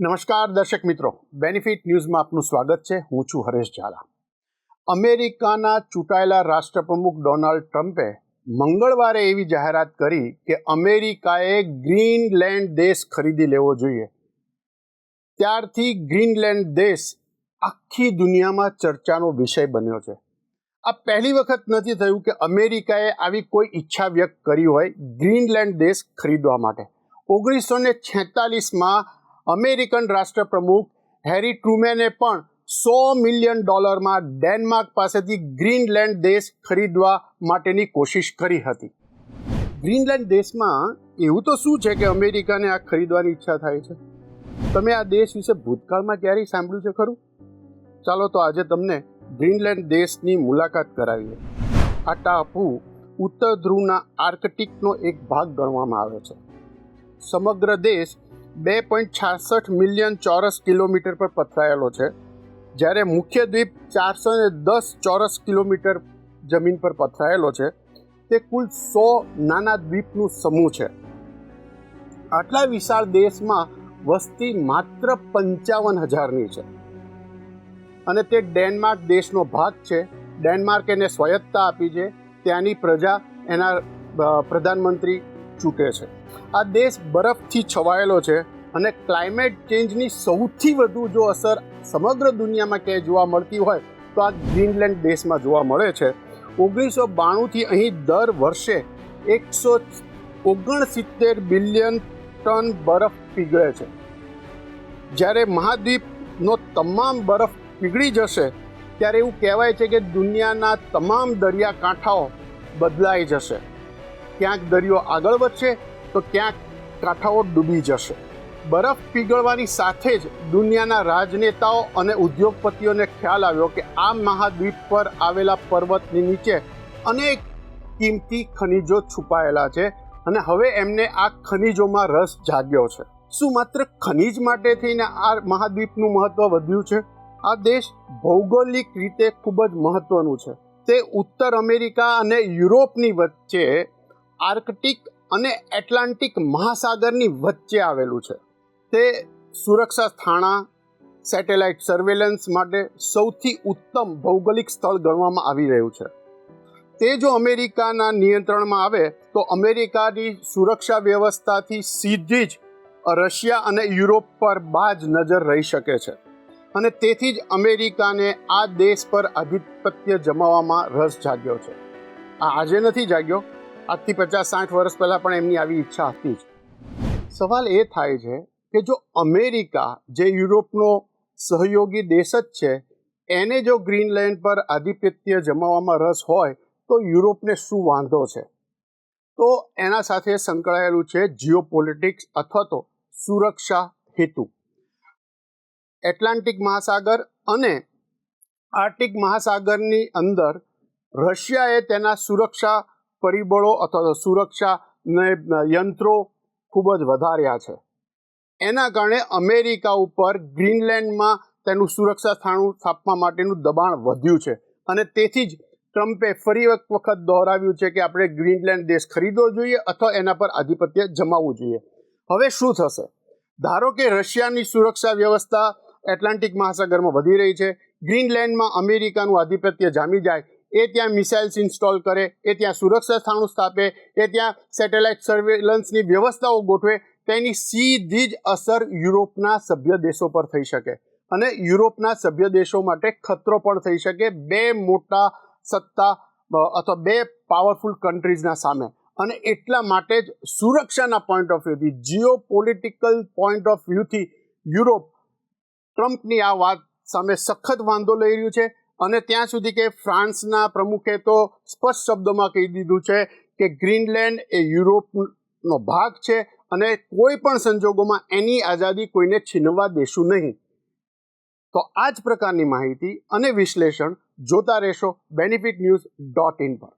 નમસ્કાર દર્શક મિત્રો. બેનિફિટ ન્યૂઝમાં આપનું સ્વાગત છે. હું છું હરેશ ઝાલા. અમેરિકાના ચૂંટાયેલા રાષ્ટ્રપ્રમુખ ડોનાલ્ડ ટ્રમ્પે મંગળવારે એવી જાહેરાત કરી કે અમેરિકાએ ગ્રીનલેન્ડ દેશ ખરીદી લેવો જોઈએ. ત્યારથી ગ્રીનલેન્ડ દેશ આખી દુનિયામાં ચર્ચાનો વિષય બન્યો છે. આ પહેલી વખત નથી થયું કે અમેરિકાએ આવી કોઈ ઈચ્છા વ્યક્ત કરી હોય ગ્રીનલેન્ડ દેશ ખરીદવા માટે. ઓગણીસો ને છેતાલીસમાં અમેરિકન રાષ્ટ્રપ્રમુખ હેરી ટ્રુમેને પણ સો મિલિયન ડોલરમાં ડેનમાર્ક પાસેથી ગ્રીનલેન્ડ દેશ ખરીદવા માટેની કોશિશ કરી હતી. ગ્રીનલેન્ડ દેશમાં એવું તો શું છે કે અમેરિકાને આ ખરીદવાની ઈચ્છા થાય છે? તમે આ દેશ વિશે ભૂતકાળમાં ક્યારેય સાંભળ્યું છે ખરું? ચાલો તો આજે તમને ગ્રીનલેન્ડ દેશની મુલાકાત કરાવીએ. આ ટાપુ ઉત્તર ધ્રુવના આર્કટિકનો એક ભાગ ગણવામાં આવે છે. સમગ્ર દેશ બે પોઈન્ટ છાસઠ મિલિયન ચોરસ કિલોમીટર પર પથરાયેલો છે, જ્યારે મુખ્ય દ્વીપ ચારસો ને દસ ચોરસ કિલોમીટર જમીન પર પથરાયેલો છે. તે કુલ સો નાના દ્વીપનું સમૂહ છે. આટલા વિશાળ દેશમાં વસ્તી માત્ર પંચાવન હજારની છે. અને તે ડેનમાર્ક દેશનો ભાગ છે. ડેનમાર્ક એને સ્વાયત્તતા આપી છે. ત્યાંની પ્રજા એના પ્રધાનમંત્રી ચૂંટે છે. આ દેશ બરફથી છવાયેલો છે અને ક્લાઇમેટ ચેન્જની સૌથી વધુ જો અસર સમગ્ર દુનિયામાં ક્યાંય જોવા મળતી હોય, તો આ ગ્રીનલેન્ડ દેશમાં જોવા મળે છે. ઓગણીસો બાણુંથી અહીં દર વર્ષે એકસો ઓગણસિત્તેર બિલિયન ટન બરફ પીગળે છે. જ્યારે મહાદ્વીપનો તમામ બરફ પીગળી જશે, ત્યારે એવું કહેવાય છે કે દુનિયાના તમામ દરિયાકાંઠાઓ બદલાઈ જશે. ક્યાંક દરિયો આગળ વધશે તો ક્યાંક કાંઠાઓ ડૂબી જશે. બરફ પીગળવાની સાથે જ દુનિયાના રાજનેતાઓ અને ઉદ્યોગપતિઓને ખ્યાલ આવ્યો કે આ મહાદ્વીપ પર આવેલા પર્વતની નીચે અનેક કિંમતી ખનિજો છુપાયેલા છે અને હવે એમને આ ખનિજોમાં રસ જાગ્યો છે. શું માત્ર ખનિજ માટે થઈને આ મહાદ્વીપનું મહત્વ વધ્યું છે? આ દેશ ભૌગોલિક રીતે ખૂબ જ મહત્વનું છે. તે ઉત્તર અમેરિકા અને યુરોપની વચ્ચે આર્કટિક અને એટલાન્ટિક મહાસાગરની વચ્ચે આવેલું છે. તે સુરક્ષા થાણા, સેટેલાઇટ સર્વેલન્સ માટે સૌથી ઉત્તમ ભૌગોલિક સ્થળ ગણવામાં આવી રહ્યું છે. તે જો અમેરિકાના નિયંત્રણમાં આવે, તો અમેરિકાની સુરક્ષા વ્યવસ્થાથી સીધી જ રશિયા અને યુરોપ પર બાજ નજર રહી શકે છે. અને તેથી જ અમેરિકાને આ દેશ પર આધિપત્ય જમાવવામાં રસ જાગ્યો છે. આ આજે નથી જાગ્યો. આજથી પચાસ સાઠ વર્ષ પહેલાં પણ એમની આવી ઈચ્છા હતી જ. સવાલ એ થાય છે કે જો અમેરિકા, જે યુરોપનો સહયોગી દેશ જ છે, એને જો ગ્રીનલેન્ડ પર આધિપત્ય જમાવવામાં રસ હોય, તો યુરોપને શું વાંધો છે? તો એના સાથે સંકળાયેલું છે જીઓ પોલિટિક્સ અથવા તો સુરક્ષા હેતુ. એટલાન્ટિક મહાસાગર અને આર્ટિક મહાસાગરની અંદર રશિયાએ તેના સુરક્ષા પરિબળો અથવા તો સુરક્ષા યંત્રો ખૂબ જ વધાર્યા છે. એના કારણે અમેરિકા ઉપર ગ્રીનલેન્ડમાં તેનું સુરક્ષા સ્થાનું સ્થાપવા માટેનું દબાણ વધ્યું છે. અને તેથી જ ટ્રમ્પે ફરી એક વખત દોહરાવ્યું છે કે આપણે ગ્રીનલેન્ડ દેશ ખરીદવો જોઈએ અથવા એના પર આધિપત્ય જમાવવું જોઈએ. હવે શું થશે? ધારો કે રશિયાની સુરક્ષા વ્યવસ્થા એટલાન્ટિક મહાસાગરમાં વધી રહી છે. ગ્રીનલેન્ડમાં અમેરિકાનું આધિપત્ય જામી જાય. એ ત્યાં મિસાઇલ્સ ઇન્સ્ટોલ કરે, એ ત્યાં સુરક્ષા સ્થાનો સ્થાપે, એ ત્યાં સેટેલાઇટ સર્વેલન્સની વ્યવસ્થાઓ ગોઠવે, તેની સીધી જ અસર યુરોપના સભ્ય દેશો પર થઈ શકે. અને યુરોપના સભ્ય દેશો માટે ખતરો પણ થઈ શકે બે મોટા સત્તા અથવા બે પાવરફુલ કન્ટ્રીઝના સામે. અને એટલા માટે જ સુરક્ષાના પોઈન્ટ ઓફ વ્યૂથી જીઓ પોલિટિકલ પોઈન્ટ ઓફ વ્યૂથી યુરોપ ટ્રમ્પની આ વાત સામે સખત વાંધો લઈ રહ્યું છે. અને ત્યાં સુધી કે ફ્રાન્સના પ્રમુખે તો સ્પષ્ટ શબ્દોમાં કહી દીધું છે કે ગ્રીનલેન્ડ એ યુરોપનો ભાગ છે અને કોઈ પણ સંજોગોમાં એની આઝાદી કોઈને છીનવા દેશું નહીં. તો આ જ પ્રકારની માહિતી અને વિશ્લેષણ જોતા રહેશો બેનિફિટ ન્યૂઝ ડોટ ઇન પર.